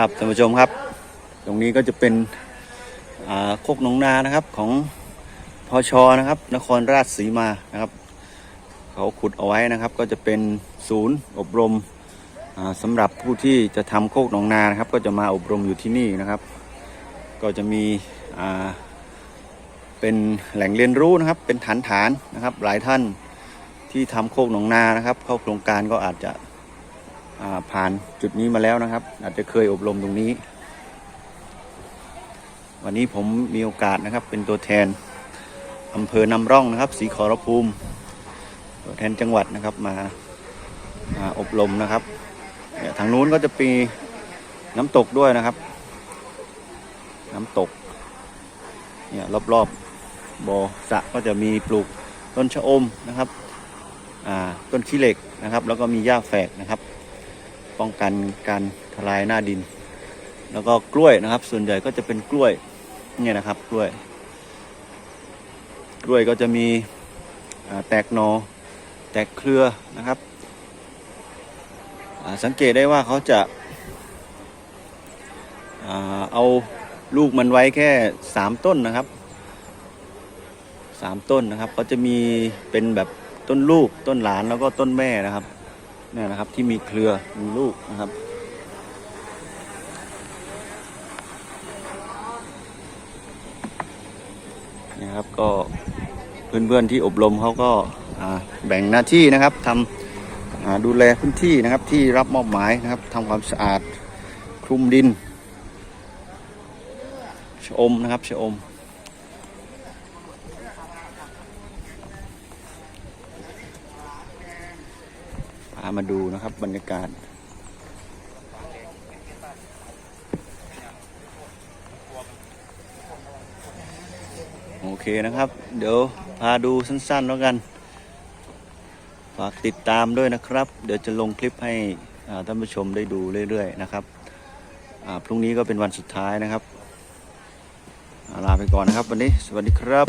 ครับท่านผู้ชมครับ ตรงนี้ก็จะเป็นโคกหนองนานะครับของพอชอนะครับ นครราชสีมานะครับ เขาขุดเอาไว้นะครับ ก็จะเป็นศูนย์อบรมอ่าสำหรับผู้ที่จะทำโคกหนองนานะครับ ก็จะมาอบรมอยู่ที่นี่นะครับ ก็จะมีเป็นแหล่งเรียนรู้นะครับ เป็นฐานฐานนะครับ หลายท่านที่ทำโคกหนองนานะครับ เข้าโครงการก็อาจจะ ผ่านจุดนี้มาแล้วนะครับ อาจจะเคยอบรมตรงนี้ วันนี้ผมมีโอกาสนะครับ เป็นตัวแทนอำเภอนำร่องนะครับศรีขอรภูมิ ตัวแทนจังหวัดนะครับมามาอบรมนะครับเนี่ยทางนู้นก็จะมีน้ำตกด้วยนะครับ น้ำตกเนี่ยรอบๆบ่อสะก็จะมีปลูกต้นชะอมนะครับต้นขี้เหล็กนะครับ แล้วก็มีหญ้าแฝกนะครับ ป้องกันการทลายหน้าดิน แล้วก็กล้วยนะครับ ส่วนใหญ่ก็จะเป็นกล้วยเนี่ยนะครับกล้วย กล้วยก็จะมีแตกหนอแตกเครือนะครับ สังเกตได้ว่าเขาจะเอาลูกมันไว้แค่สามต้นนะครับสามต้นนะครับเขาจะมีเป็นแบบต้นลูกต้นหลานแล้วก็ต้นแม่นะครับ เนี่ยนะครับที่มีเครือมีลูกนะครับนี่ครับก็เพื่อนๆที่อบรมเขาก็แบ่งหน้าที่นะครับทำดูแลพื้นที่นะครับที่รับมอบหมายนะครับทำความสะอาดคลุมดินชะอมนะครับชะอมามาดูนะครับ บรรยากาศ โอเคนะครับ เดี๋ยวพาดูสั้นๆแล้วกัน ฝากติดตามด้วยนะครับ เดี๋ยวจะลงคลิปให้ท่านผู้ชมได้ดูเรื่อยๆนะครับพรุ่งนี้ก็เป็นวันสุดท้ายนะครับลาไปก่อนนะครับวันนี้ สวัสดีครับ